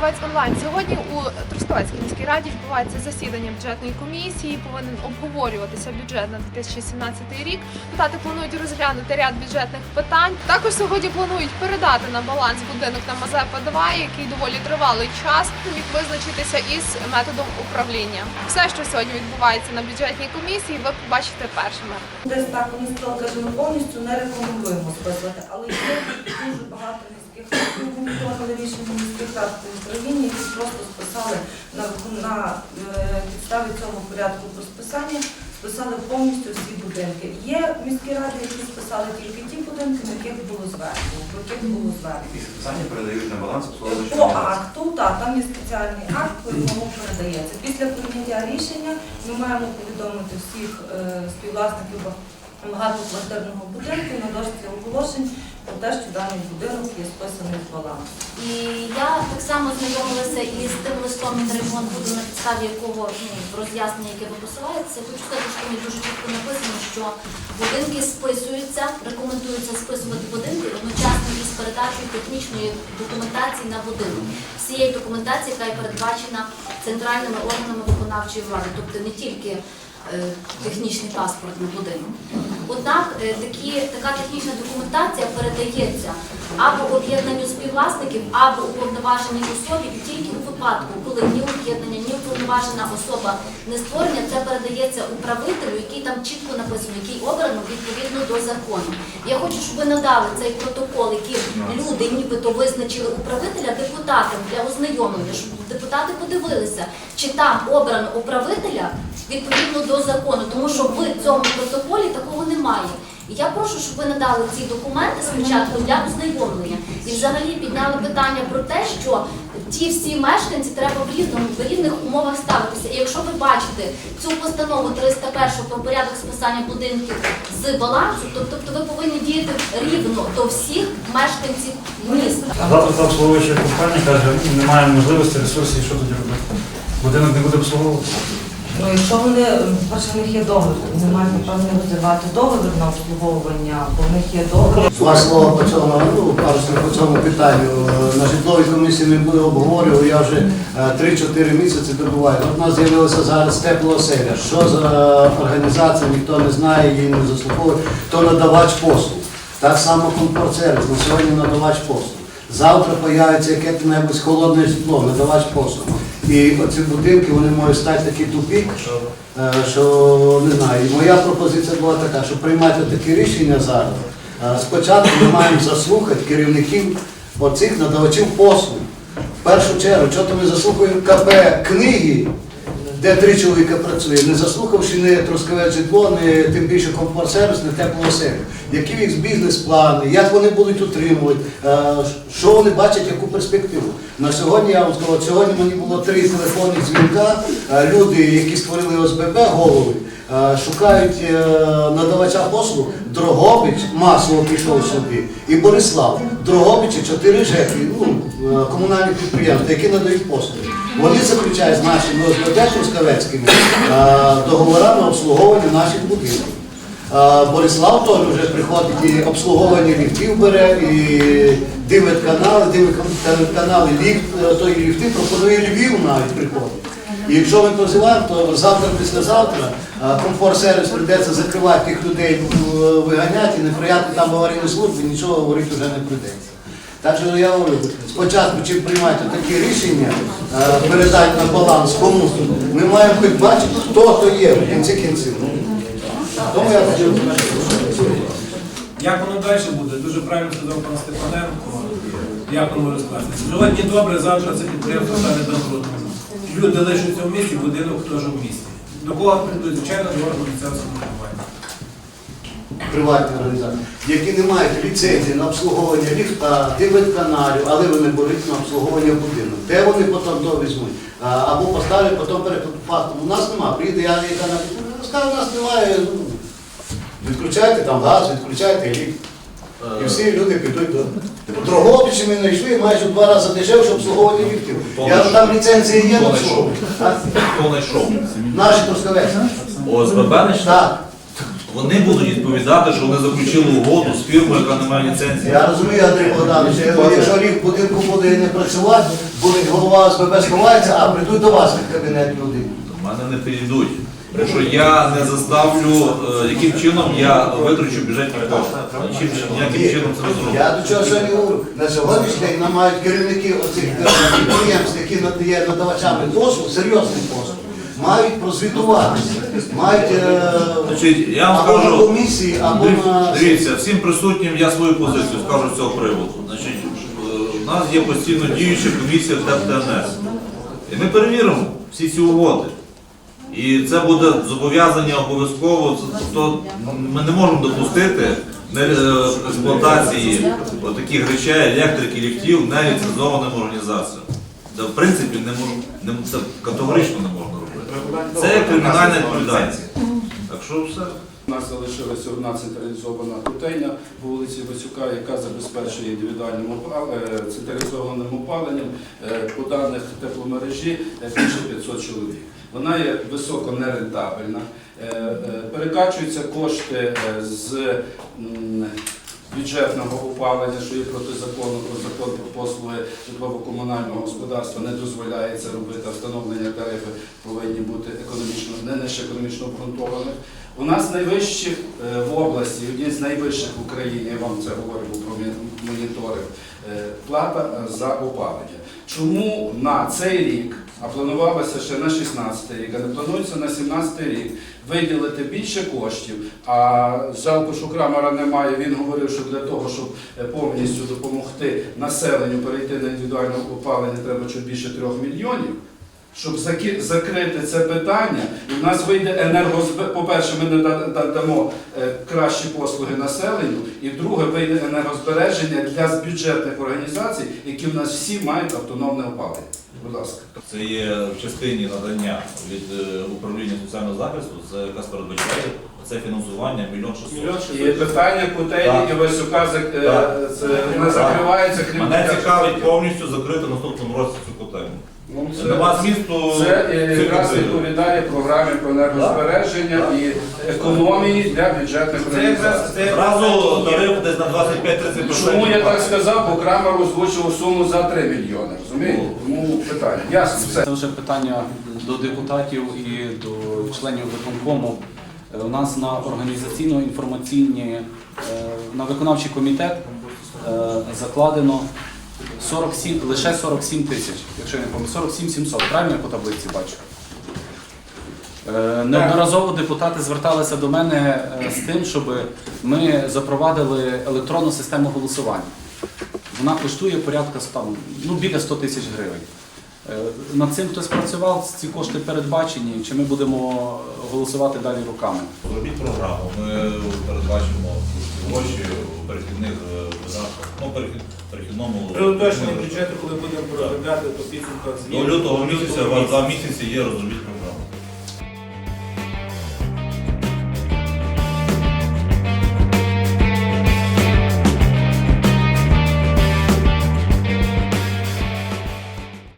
Трускавець онлайн. Сьогодні у Трускавецькій міській раді відбувається засідання бюджетної комісії. Повинен обговорюватися бюджет на 2017 рік. Депутати планують розглянути ряд бюджетних питань. Також сьогодні планують передати на баланс будинок на Мазепа 2, який доволі тривалий час міг визначитися із методом управління. Все, що сьогодні відбувається на бюджетній комісії, ви побачите першими. Десь так ми повністю не рекомендуємо списувати, але є дуже багато рад, рішення міських рад Україні, які просто списали на, на е, підставі цього порядку про списання, списали повністю всі будинки. Є міські ради, які списали тільки ті будинки, на яких було звернення, про яких було звернення. І списання передають на баланс По акту, так, там є спеціальний акт, по якому передається. Після прийняття рішення ми маємо повідомити всіх е, співвласників багатоквартирного будинку на дошці оголошень про те, що даний будинок є списаний з балансу. І я так само знайомилася із тим листом Мінрегіон буду на підставі якого ну, роз'яснення, яке ви посилаєтеся. Хочу сказати, що мені дуже чітко написано, що будинки списуються, рекомендується списувати будинки одночасно із передачею технічної документації на будинок. Всієї документації, яка є передбачена центральними органами виконавчої влади, тобто не тільки е, технічний паспорт на будинок. Однак е, такі, така технічна документація передається або об'єднанню співвласників, або уповноваженій особі, тільки у випадку, коли ні об'єднання, ні уповноважена особа не створення, це передається управителю, який там чітко написано, який обрано відповідно до закону. Я хочу, щоб ви надали цей протокол, який люди нібито визначили управителя депутатам для ознайомлення, щоб депутати подивилися, чи там обрано управителя відповідно до закону, тому що в цьому протоколі такого немає. Я прошу, щоб ви надали ці документи спочатку для ознайомлення і взагалі підняли питання про те, що ті всі мешканці треба в рівному в рівних умовах ставитися. І якщо ви бачите цю постанову 301 про порядок списання будинків з балансу, то тобто ви повинні діяти рівно до всіх мешканців міста. Завтра та обслуговуюча компанія каже, немає можливості, ресурсів, що тоді робити. Будинок не буде обслуговуватися. Ну, якщо вони, м, перше, в них є договір, вони мають, напевно, розірвати договір на обслуговування, бо в них є договір. Два слова по цьому, ну, слів по цьому питанню. Е, На житловій комісії ми були обговорювали, я вже е, 3-4 місяці добуваю. От нас з'явилася зараз теплооселя. Що за організація, ніхто не знає, її не заслуховує. То надавач послуг. Так само комфорт-сервіс, на сьогодні надавач послуг. Завтра появиться яке-небудь холодне житло, надавач послуг. І оці будинки вони можуть стати такий тупік, е, що не знаю. І моя пропозиція була така, що приймати такі рішення зараз. Е, Спочатку ми маємо заслухати керівників оцих надавачів послуг. В першу чергу, чого то ми заслухаємо КП книги, де три чоловіка працює, не заслухавши ні трускаве житло, ні тим більше комфорт-сервіс, не теплооселю. Які їх бізнес-плани, як вони будуть утримувати, е, що вони бачать, яку перспективу. На сьогодні я вам сказав, сьогодні мені було три телефонні дзвінка. Е, Люди, які створили ОСББ, голови, шукають е, надавача послуг. Дрогобич масло пішов сюди. І Борислав. Дрогобичі чотири ЖЕКи, ну, е, комунальні підприємства, які надають послуги. Вони заключають з нашими ОСББ Трускавецькими е, договори на обслуговування наших будинків. Борислав теж вже приходить і обслуговування ліфтів бере, і дивить канали, дивить канали ліфт, е, то ліфти пропонує Львів навіть приходить. І якщо ми позиваємо, то завтра, післязавтра комфорт-сервіс прийдеться закривати тих людей, е, виганяти, і не прияти там аварійні служби, нічого говорити вже не прийдеться. Так що я говорю, спочатку чим приймати такі рішення, е, передати на баланс комусь, ми маємо хоч бачити, хто то є в кінці кінців. Тому я хотів Як воно далі буде? Дуже правильно сказав пан Степаненко. Як воно може? Сьогодні добре, завтра це підприємство стане банкрутом. Люди лишаться в місті, будинок теж в місті. До кого прийдуть? Звичайно, до органу місцевого самоврядування. приватні організації, які не мають ліцензії на обслуговування ліфта, каналів, але вони беруть на обслуговування будинку. Де вони потім то візьмуть? Або поставлять, потім фактом. У нас немає. Приїде я яка на у нас немає. ну, Відключайте там газ, відключайте ліфт. І всі люди підуть до. Дрогобичі ми знайшли майже два рази дешевше обслуговування ліфтів. Я там ліцензії є на обслуговування. Хто знайшов? Наші трускавець. ОСББ знайшов? Так. Вони будуть відповідати, що вони заключили угоду з фірмою, яка не має ліцензії. Я розумію, Андрій Богданович, якщо рік будинку буде не працювати, буде голова СББ сховається, а прийдуть до вас в кабінет люди. До мене не підійдуть. Що я не заставлю, е, яким чином я витрачу бюджетні кошти. Чим, яким чином це зроблю. Я до чого сьогодні говорю. На сьогоднішній день нам мають керівники оцих е, підприємств, які надає надавачами послуг, серйозних послуг, мають прозвітуватися, мають е, Значить, я вам або на комісії, або на Дивіться, всім присутнім я свою позицію скажу з цього приводу. Значить, е, у нас є постійно діюча комісія в ДЕПТНС. І ми перевіримо всі ці угоди. І це буде зобов'язання обов'язково. Тобто ми не можемо допустити е, експлуатації таких речей, електрики, ліфтів неліцензованим організаціям. Це в принципі не мож, не, це категорично не можна робити. Це кримінальна відповідальність. Так що все. У нас залишилася одна централізована котельня по вулиці Васюка, яка забезпечує індивідуальним е, централізованим опаленням е, по даних тепломережі більше 500 чоловік. Вона є високо нерентабельна. Е, е, Перекачуються кошти е, з бюджетного опалення, що є протизаконно, про закон про послуги житлово-комунального господарства не дозволяє це робити, а встановлення тарифи повинні бути економічно, не лише економічно обґрунтованих. У нас найвищих в області, одні з найвищих в Україні, я вам це говорив про моніторинг, плата за опалення. Чому на цей рік, а планувалося ще на 16 рік, а не планується на 17 рік, виділити більше коштів, а жалко, що Крамера немає, він говорив, що для того, щоб е, повністю допомогти населенню перейти на індивідуальне опалення, треба чуть більше 3 мільйонів. Щоб закрити це питання, і в нас вийде енергозб... По-перше, ми не да- да- дамо е, кращі послуги населенню, і друге, вийде енергозбереження для бюджетних організацій, які в нас всі мають автономне опалення. Будь ласка. Це є в частині надання від е, управління соціального захисту, це якраз передбачає це фінансування мільйон шістсот. І питання котелі і Васюка зак- е, це не закривається, крім Мене цікавить повністю закрити наступному році цю це- Нема змісту Це е, цих якраз відповідає програмі про енергозбереження і економії для бюджетних Це якраз організацій. це Зразу тариф десь на 25-30%. Чому я так сказав? Бо Крамер озвучив суму за 3 мільйони. Розумієте? Тому питання. Ясно, все. Це вже питання до депутатів і до членів виконкому. Е, У нас на організаційно-інформаційні, е, на виконавчий комітет е, закладено 47, лише 47 тисяч, якщо я не помиляю, 47 700, правильно я по таблиці бачу? Е, Неодноразово депутати зверталися до мене е, з тим, щоб ми запровадили електронну систему голосування. Вона коштує порядка ну, біля 100 тисяч гривень. Е, Над цим хтось працював, ці кошти передбачені, чи ми будемо голосувати далі руками? Зробіть програму. Ми передбачимо гроші перехідних е, видатках. Ну, перехід, перехідному При уточненні бюджету, коли будемо розглядати, то підсумка До лютого місяця, у вас два місяці є програму.